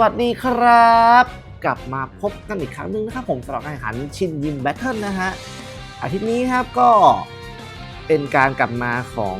วัสดีครับ กลับมาพบกันอีกครั้งหนึ่งนะครับผมสำหรับการแข่งขันชินยิมแบทเทิลนะฮะอาทิตย์นี้ครับก็เป็นการกลับมาของ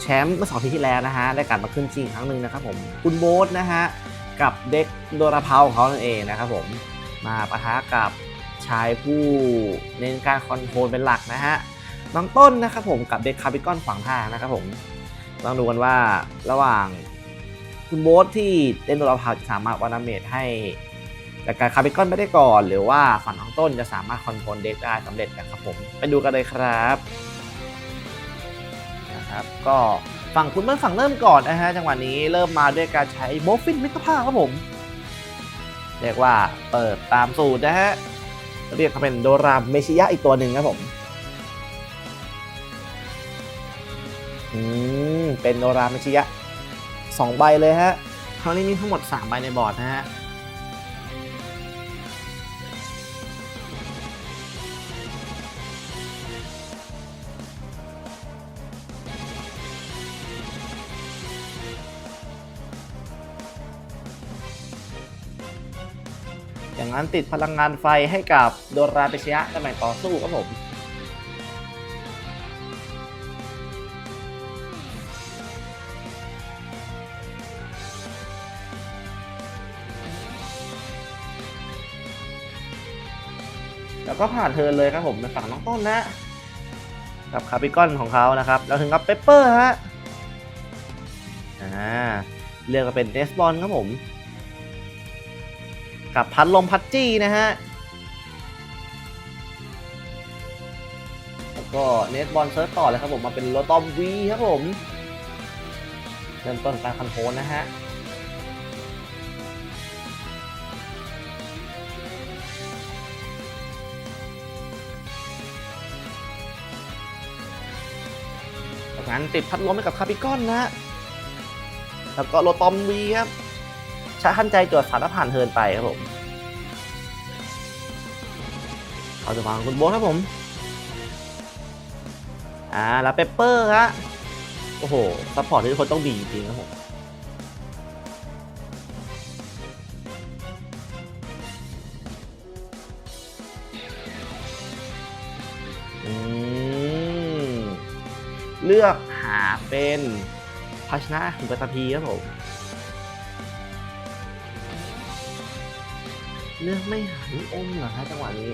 แชมป์เมื่อสองทิตย์ที่แล้วนะฮะได้กลับมาขึ้นจริงอีกครั้งหนึ่งนะครับผมคุณโบ๊ทนะฮะกับเด็กโดราเพาของเขานั่นเองนะครับผมมาปะทะกับชายผู้เน้นการคอนโทรลเป็นหลักนะฮะน้องต้นนะครับผมกับเด็กคาร์บิกอนขวางทางนะครับผมต้องดูกันว่าระหว่าง คุณโบ๊ทที่เล่นตัวเราพาวจะสามารถวานาเมจให้จากการคาร์บิคอนไม่ได้ก่อน หรือว่าฝั่งของต้นจะสามารถคอนโทรลเด็กได้สำเร็จนะครับผม ไปดูกันเลยครับนะครับก็ฝั่งคุณเมื่อฝั่งเริ่มก่อนนะฮะจังหวะนี้เริ่มมาด้วยการใช้โมฟินมิตรภาพครับผม เรียกว่าเปิดตามสูตรนะฮะเรียกเขาเป็นโดรามเมชิยะอีกตัวหนึ่งครับผมอืมเป็นโดรามเมชิยะ สองใบเลยฮะคราวนี้มีทั้งหมด 3 ใบในบอร์ดนะฮะอย่างนั้นติดพลังงานไฟให้กับโดราเปชยะตำแหน่งต่อสู้ครับผม แล้วก็ผ่านเทิร์นเลยครับผมเป็นฝั่งน้องต้นนะกับคาร์บิคอนของเขานะครับ แล้วถึงกับเปปเปอร์ฮะอ่าเลือกมาเป็นเนสบอลครับผม กับพัดลมพัดจี้นะฮะแล้วก็เนสบอลเซิร์ฟต่อเลยครับผมมาเป็นโรตอมวีครับผมเริ่มต้นการคอนโทรลนะฮะ งั้นติดพัดลมให้กับคาปิกอนนะ แล้วก็โรตอมวีครับช้ขั้นใจจวดสารผ่านเทินไปครับผมเอาจะวางคุณโบครับผม อ่า แล้วเปปเปอร์ฮะ โอ้โหซัพพอร์ตที่ทุกคนต้องดีจริงครับผม เลือกหาเป็นภาชนะหินปัตตพีครับผม เลือกไม่หันอมเหรอฮะจังหวะนี้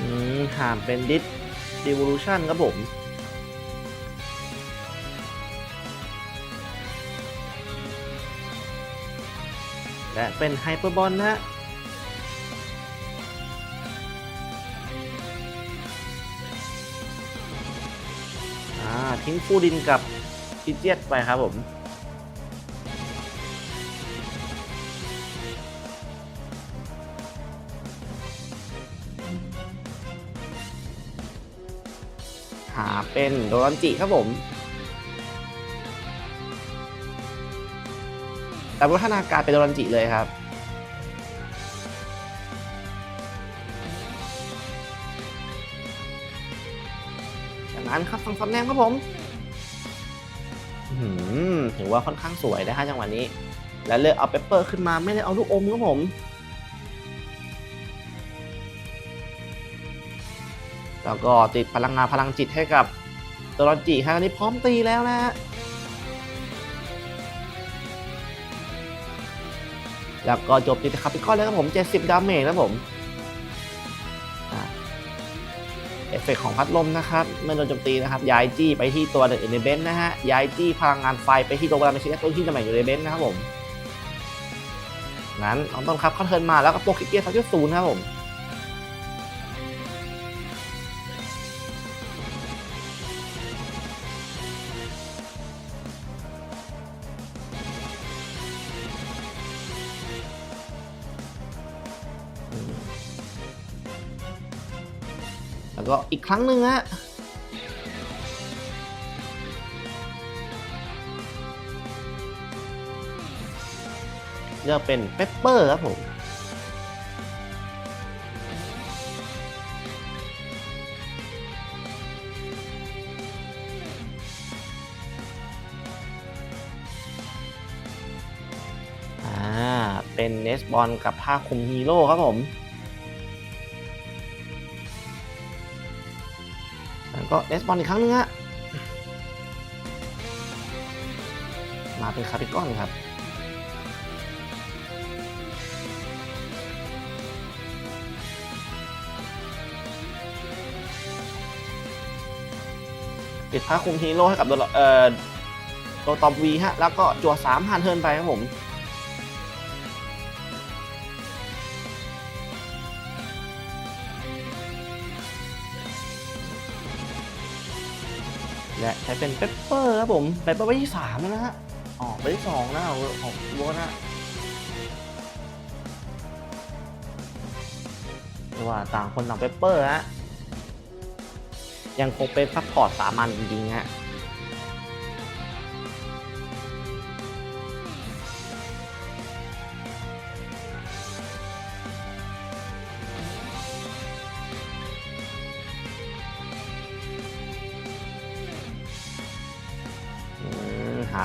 อืมหามเป็นดิส Devolution ครับผม และเป็นไฮเปอร์บอลนะฮะอ่าทิ้งฟูดินกับอิเจียตไปครับผม เป็นโดรันจิครับผมแต่วัฒนาการเป็นโดรันจิเลยครับจากนั้นครับฟังฟันแนมครับผมถือว่าค่อนข้างสวยนะฮะจังหวะนี้ และเลือกเอาเปปเปอร์ขึ้นมาไม่ได้เอาลูกอมครับผมแล้วก็ติดพลังงานพลังจิตให้กับ ตัวรอนจิฮะอันนี้พร้อมตีแล้วนะฮะแล้วก็จบติดคาปิคอนแล้วครับผม 70 ดาเมจครับผมเอฟเฟกต์ของพัดลมนะครับเมื่อโดนโจมตีนะครับย้ายจี้ไปที่ตัวอื่นในเบนซ์นะฮะย้ายจี้พลังงานไฟไปที่ตัวกระดาไม่ใช่ตัวที่ตำแหน่งอยู่ในเบนซ์นะครับผมงั้นน้องต้นครับเขาเทินมาแล้วก็โปรคิกเกียร์ฟักยูศูนย์ครับผม อีกครั้งหนึ่งฮะจะเป็นเปปเปอร์ครับผมอ่าเป็นเนสบอลกับผ้าคลุมฮีโร่ครับผม ก็เนสบอลอีกครั้งหนึงฮะมาเป็นคาริกอนครับปิดผ้าคุมฮีโร่ให้กับโดนเอ่อโดตอมวีฮะ แล้วก็จั่วสามผ่านเทิร์นไปครับผม ช้เป็นเปปเปอร์ครับผมเปปเปอร์ใบที่สามแล้วนะฮะออกไปที่สองนะเอาของโบนะเรียกว่าต่างคนต่างเปปเปอร์ฮะยังคงเป็นซัพพอร์ตสามัญจริงๆฮะ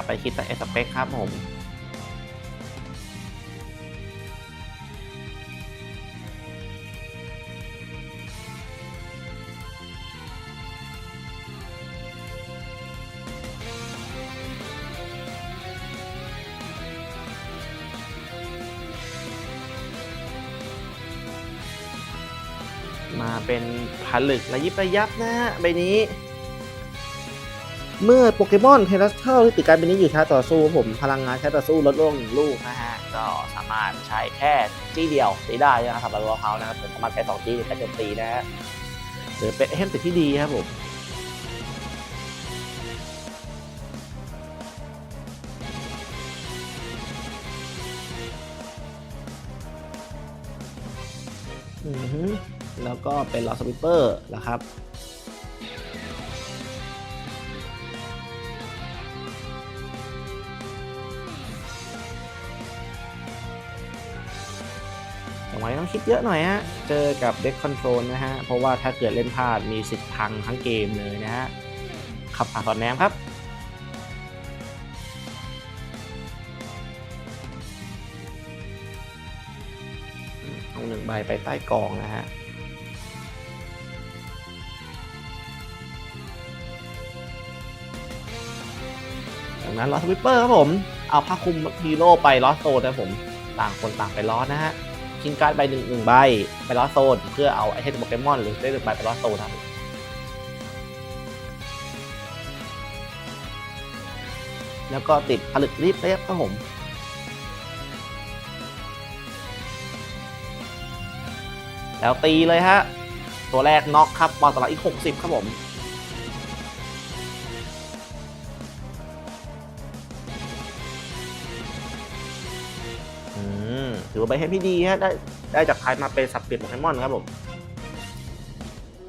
ไปคิดแต่เอสเปคครับผมมาเป็นผลึกระยิบระยับนะฮะใบนี้ เมื่อโปเกมอนเทรัสเทิลที่ติดการเป็นนี้อยู่ชาร์จต่อสู้ครับผมพลังงานชาร์จต่อสู้ลดลงหนึ่งลูกนะฮะก็สามารถใช้แค่จี้เดียวตีได้นะครับสำหรับตัวเขานะครับผมสามารถใช้สองจี้ในการโจมตีนะฮะหรือเป็นเอมติดที่ดีครับผมอือฮึแล้วก็เป็นลอสวิปเปอร์นะครับ จังหวะต้องคิดเยอะหน่อยฮะ เจอกับเด็กคอนโทรลนะฮะ เพราะว่าถ้าเกิดเล่นพลาดมีสิทธิ์พังทั้งเกมเลยนะฮะ ขับผ่านสอดแนมครับเอาหนึ่งใบไปใต้กองนะฮะจากนั้นลอสวิปเปอร์ครับผม เอาผ้าคลุมฮีโร่ไปลอสโซนะผม ต่างคนต่างไปลอสนะฮะ ชิงการ์ดใบหนึ่งหนึ่งใบไปลอสโซน เพื่อเอาไอเทมโปเกมอนหรือได้หนึ่งใบไปลอสโซนครับแล้วก็ติดผลึกรีบเรียบครับผมแล้วตีเลยฮะ ตัวแรกน็อกครับบอลตลาดอีก 60 ครับผม มถือใบเฮดที่ดีฮะได้ได้จากท้ายมาเป็นสับเปลี่ยนโปเกมอนครับผม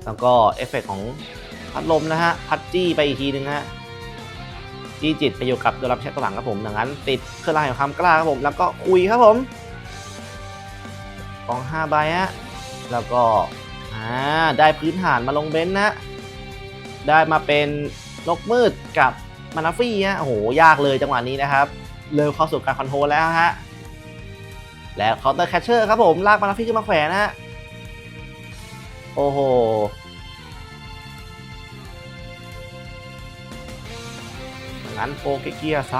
แล้วก็เอฟเฟกต์ของพัดลมนะฮะพัดจี้ไปอีกทีนึงฮะจี้จิตไปอยู่กับตัวรับแชทตัวหลังครับผมดังนั้น ติดเครื่องรางแห่งความกล้าครับผมแล้วก็คุยครับผมกอง5ใบฮะแล้วก็อ่าได้พื้นฐานมาลงเบนซ์นะได้มาเป็นนกมืดกับมานาฟี่ฮะโอ้โหยากเลยจังหวะนี้นะครับ เริ่มเข้าสู่การคอนโทรลแล้วฮะ แล้วเคาน์เตอร์แคชเชอร์ครับผม ลากมานาฟี่ขึ้นมาแขวนนะฮะ โอ้โหงั้นโปเกเกียร์3.0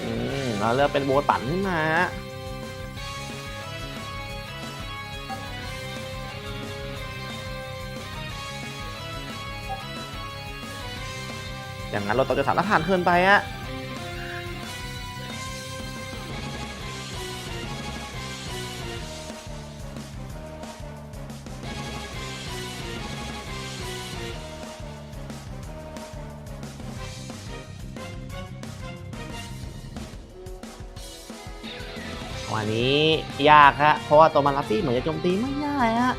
อืมเราเลือกเป็นโบตันขึ้นมาฮะ อย่างนั้นเราต้องจะสารทานเทินไปฮะวันนี้ยากฮะเพราะว่าตัวมาลาฟี่เหมือนจะโจมตีไม่ได้ฮะ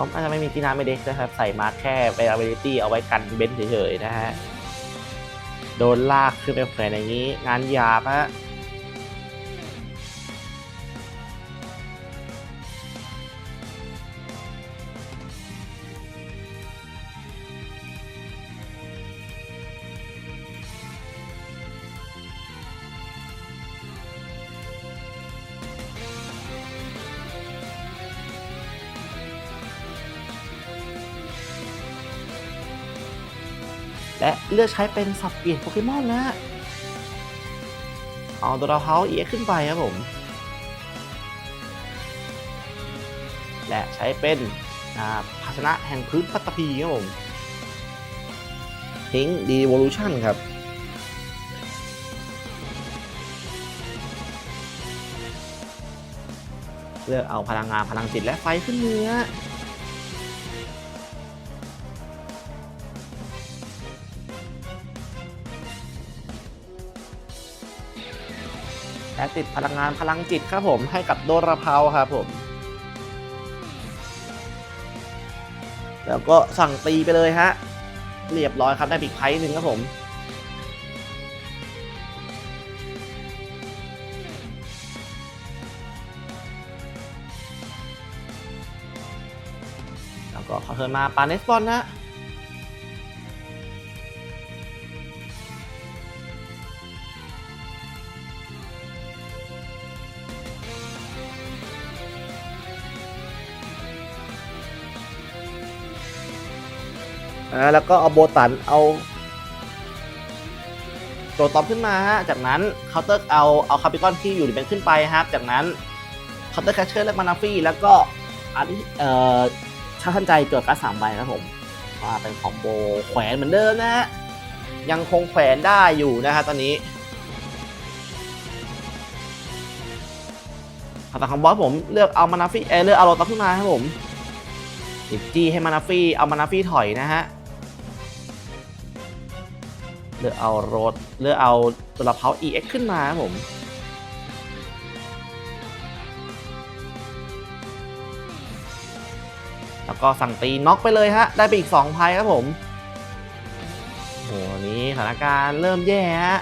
เขาอาจจะไม่มีที่น้ำไม่เด็กนะครับ ใส่มาแค่เวลาเบลิตี้เอาไว้กันเบนเฉยๆนะฮะ โดนลากขึ้นไปแขวนอย่างนี้ งานหยาบฮะ และเลือกใช้เป็นสับเปลี่ยนโปเกมอนนะเอาตัวเราเฮาเอ็กขึ้นไปครับผม และใช้เป็นภาชนะแห่งพื้นปัตตภีครับผมทิ้งดีวอลูชันครับเลือกเอาพลังงานพลังจิตและไฟขึ้นเนื้อ และติดพลังงานพลังจิตครับผมให้กับโดราเพาครับผม แล้วก็สั่งตีไปเลยฮะ เรียบร้อยครับได้บิ๊กไพหนึ่งครับผมแล้วก็ขอเชิญมาปาเนสบอลนะ อ่าแล้วก็เอาโบตันเอาตัวตอมขึ้นมาฮะจากนั้นเคาน์เตอร์เอาเอาคาปิคอนที่อยู่ในเป็นขึ้นไปครับจากนั้นเคาน์เตอร์แคชเชอร์และมานาฟี่แล้วก็อันเอ่อชาทันใจเกิดการดสามใบครับผมมาเป็นคอมโบแขวนเหมือนเดิมนะฮะยังคงแขวนได้อยู่นะฮะตอนนี้คาตาคอมบอสผมเลือกเอามานาฟี่เออเลือกเอาโรตัสขึ้นมาครับผมจี้ให้มานาฟี่เอามานาฟี่ถอยนะฮะ เลือกเอารถเลือกเอาตัวละเพา EX ขึ้นมาครับผมแล้วก็สั่งตีน็อกไปเลยฮะ ได้ไปอีก2ไพ่ครับผมโหนี้สถานการณ์เริ่มแย่ฮะ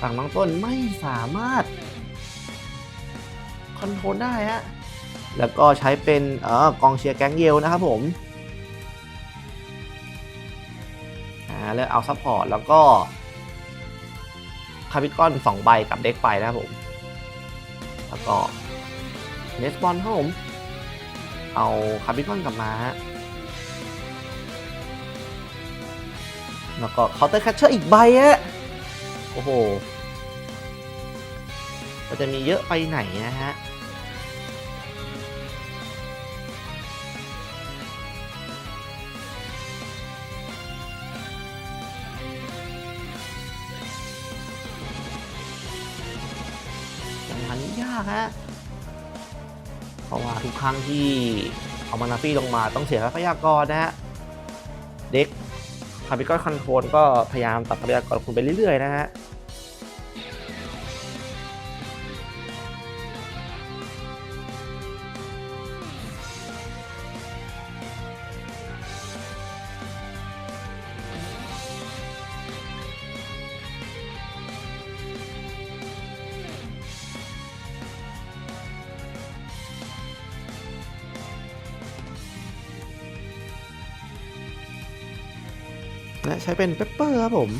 ฝั่งน้องต้นไม่สามารถคอนโทรลได้ฮะแล้วก็ใช้เป็นเออกองเชียร์แก๊งเยลนะครับผม เลือกเอาซัพพอร์ตแล้วก็คาปิคอนสองใบกับเด็กไปนะครับผม แล้วก็เนสบอลครับผม เอาคาปิคอนกลับมาฮะแล้วก็เคาน์เตอร์แคชเชอร์อีกใบฮะโอ้โหมันจะมีเยอะไปไหนนะฮะ ฮะเพราะว่าทุกครั้งที่เอามานาฟี่ลงมาต้องเสียทรัพยากรนะฮะเด็กคาร์บิคอนคอนโทรลก็พยายามตัดทรัพยากรคุณไปเรื่อยๆนะฮะ และใช้เป็นเปปเปอร์ครับผม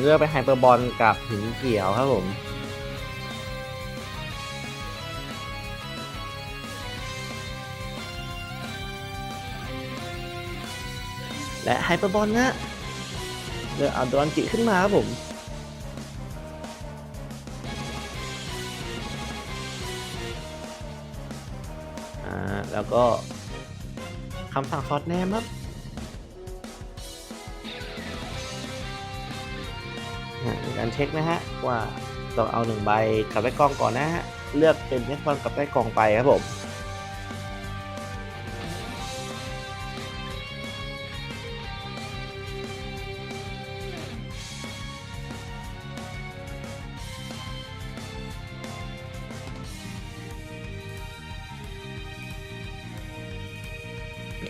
เลือกไปไฮเปอร์บอลกับหินเขียวครับผม และไฮเปอร์บอลนะเลือกเอาดอนจิขึ้นมาครับผม อ่า แล้วก็คำสั่งซอสแนมครับการเช็คนะฮะว่าต้องเอาหนึ่งใบกลับได้กองก่อนนะฮะ เลือกเป็นเนฟอนกลับได้กองไปครับผม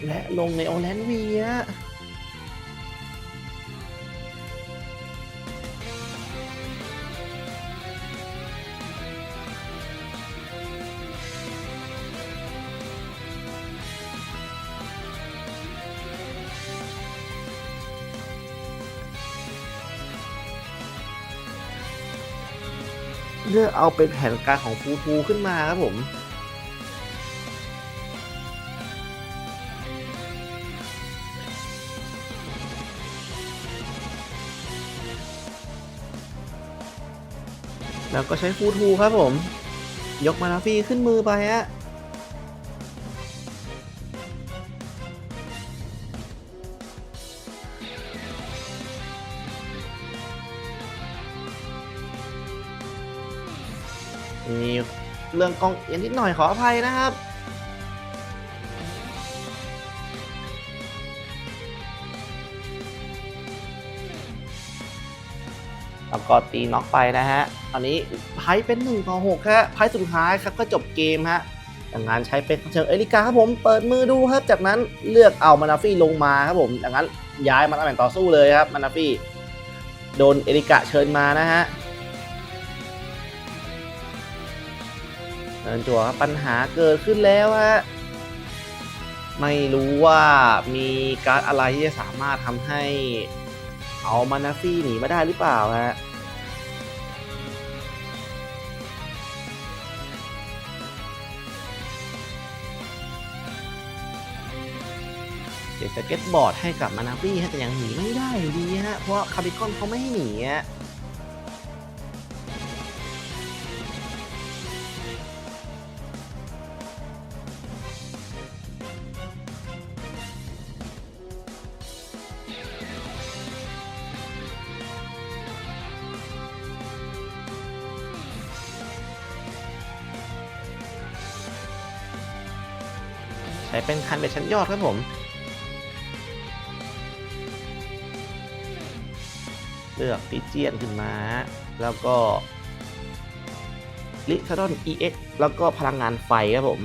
และลงในโอแลนเวียเลือกเอาเป็นแผนการของฟูทูขึ้นมาครับผม แล้วก็ใช้ฟูทูครับผม ยกมานาฟีขึ้นมือไปฮะมีเรื่องกล้องเอียงนิดหน่อยขออภัยนะครับ แล้วก็ตีน็อกไปนะฮะ ตอนนี้ไพ่เป็น1ต่อ6ฮะไพ่สุดท้ายครับก็จบเกมฮะดังนั้นใช้เป็นเชิงเอลิกาครับผมเปิดมือดูครับ จากนั้นเลือกเอามานาฟี่ลงมาครับผมดังนั้นย้ายมาตำแหน่งต่อสู้เลยครับมานาฟี่โดนเอลิกาเชิญมานะฮะเดินจั่วครับปัญหาเกิดขึ้นแล้วฮะไม่รู้ว่ามีการอะไรที่จะสามารถทำให้ เอามานาซี่หนีมาได้หรือเปล่าฮะเด็กจะเก็ตบอร์ดให้กับมานาซี่ฮะแต่ยังหนีไม่ได้อยู่ดีฮะเพราะคาบิคอนเขาไม่ให้หนีฮะ ใช้เป็นคันเบ็ดชั้นยอดครับผมเลือกปิเจียนขึ้นมา แล้วก็ลิคาดอน EX แล้วก็พลังงานไฟครับผม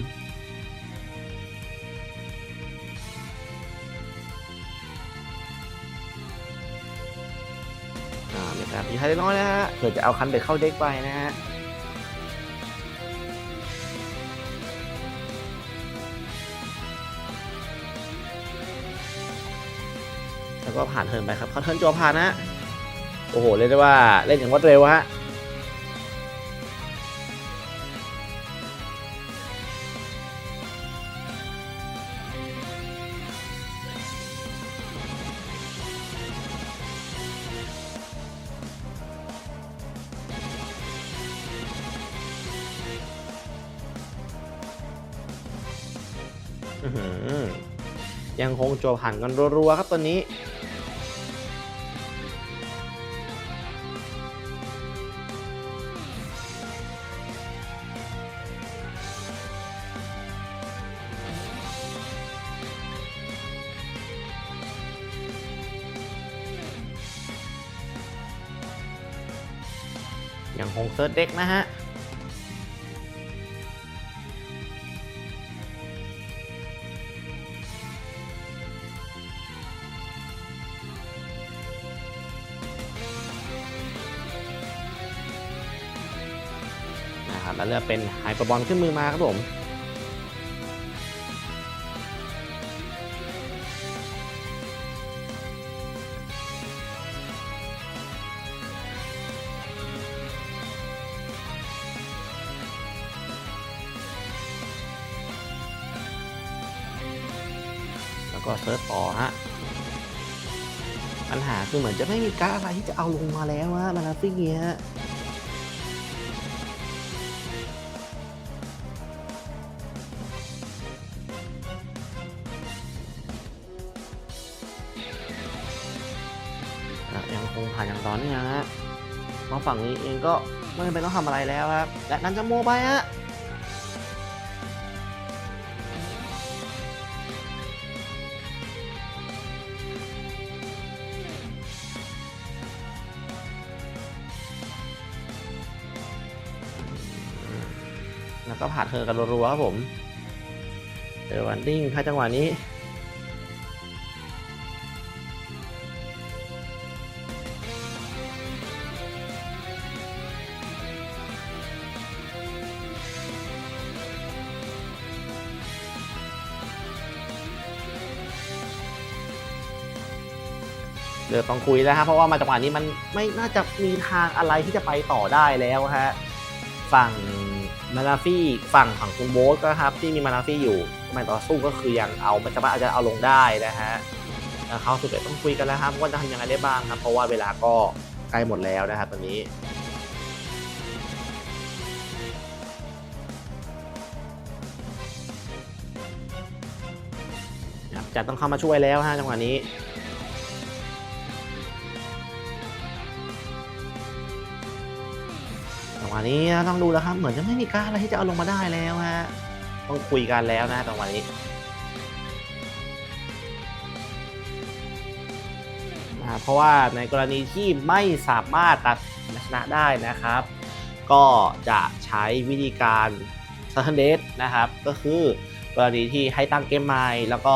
อ่ามีการตีท้ายเล็กน้อยนะฮะเผื่อจะเอาคันเบ็ดเข้าเด็กไปนะฮะ แล้วก็ผ่านเทิร์นไปครับเขาเทิร์นจอผ่านนะโอ้โหเรียกได้ว่าเล่นอย่างรวดเร็วฮะยังคงโจผ่านกันรัวๆครับตอนนี้ ยังคงเซิร์ชเด็กนะฮะนะครับแล้วเลือกเป็นไฮเปอร์บอลขึ้นมือมาครับผม แล้วก็เซิร์ชต่อฮะ ปัญหาคือเหมือนจะไม่มีการอะไรที่จะเอาลงมาแล้วฮะมานาฟี่ฮะอะยังคงผ่านอย่างต่อเนื่องฮะราฝั่งนี้เองก็ไม่จำเป็นต้องทำอะไรแล้วครับ และนั้นจะโมไปฮะ ผ่านเธอกันรัวๆครับผมเจอวันดิ้งถ้าจังหวะนี้เดี๋ยวต้องคุยแล้วครับเพราะว่ามาจังหวะนี้มันไม่น่าจะมีทางอะไรที่จะไปต่อได้แล้วฮะฝั่ง มานาฟี่ฝั่งฝั่งคุณโบ๊ทก็ครับที่มีมานาฟี่อยู่ไม่ต่อสู้ก็คือยังเอาไมันจะมาอาจจะเอาลงได้นะฮะเขาสุดท้ายต้องคุยกันแล้วครับว่าจะทำยังไงได้บ้างครับ เพราะว่าเวลาก็ใกล้หมดแล้วนะครับตอนนี้จะต้องเข้ามาช่วยแล้วฮะจังหวะนี้ นี้ต้องดูแล้วครับ เหมือนจะไม่มีการอะไรที่จะเอาลงมาได้แล้วฮะต้องคุยกันแล้วนะจังหวะนี้นะเพราะว่าในกรณีที่ไม่สามารถตัดชนะได้นะครับ ก็จะใช้วิธีการซันเดสนะครับ ก็คือกรณีที่ให้ตั้งเกมใหม่แล้วก็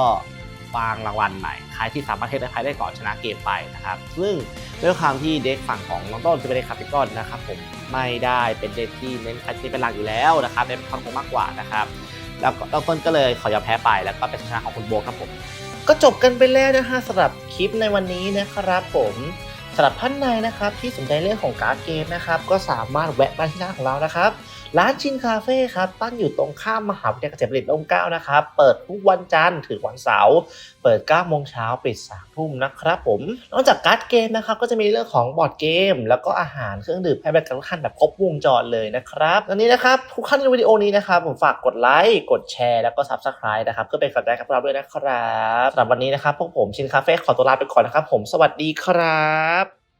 วางรางวัลใหม่ ใครที่สามารถเทสได้ใครได้ก่อนชนะเกมไปนะครับ ซึ่งด้วยความที่เด็กฝั่งของน้องต้นจะเป็นเด็กคาปิกอนนะครับผมไม่ได้เป็นเด็กที่เน้นคัดที่เป็นหลักอยู่แล้วนะครับเน้นความคงมากกว่านะครับ แล้วก็น้องต้นก็เลยขอยอมแพ้ไป แล้วก็เป็นชนะของคุณโบครับผม ก็จบกันไปแล้วนะฮะสำหรับคลิปในวันนี้นะครับผมสำหรับท่านใดนะครับที่สนใจเรื่องของการ์ดเกมนะครับก็สามารถแวะมาที่ร้าของเรานะครับ ร้านชินคาเฟ่ครับตั้งอยู่ตรงข้ามมหาวิทยาลัยเกษตรบัณฑิตร่มเกล้านะครับ เปิดทุกวันจันทร์ถึงวันเสาร์เปิด9โมงเช้าปิด3ทุ่มนะครับผม นอกจากการ์ดเกมนะครับก็จะมีเรื่องของบอร์ดเกม แล้วก็อาหารเครื่องดื่มให้บริการทุกท่านแบบครบวงจรเลยนะครับตอนนี้นะครับทุกท่านในวิดีโอนี้นะครับผมฝากกดไลค์กดแชร์แล้วก็ Subscribe นะครับเพื่อเป็นกำลังใจกับพวกเราด้วยนะครับสำหรับวันนี้นะครับพวกผมชินคาเฟ่ขอตัวลาไปก่อนนะครับผมสวัสดีครับ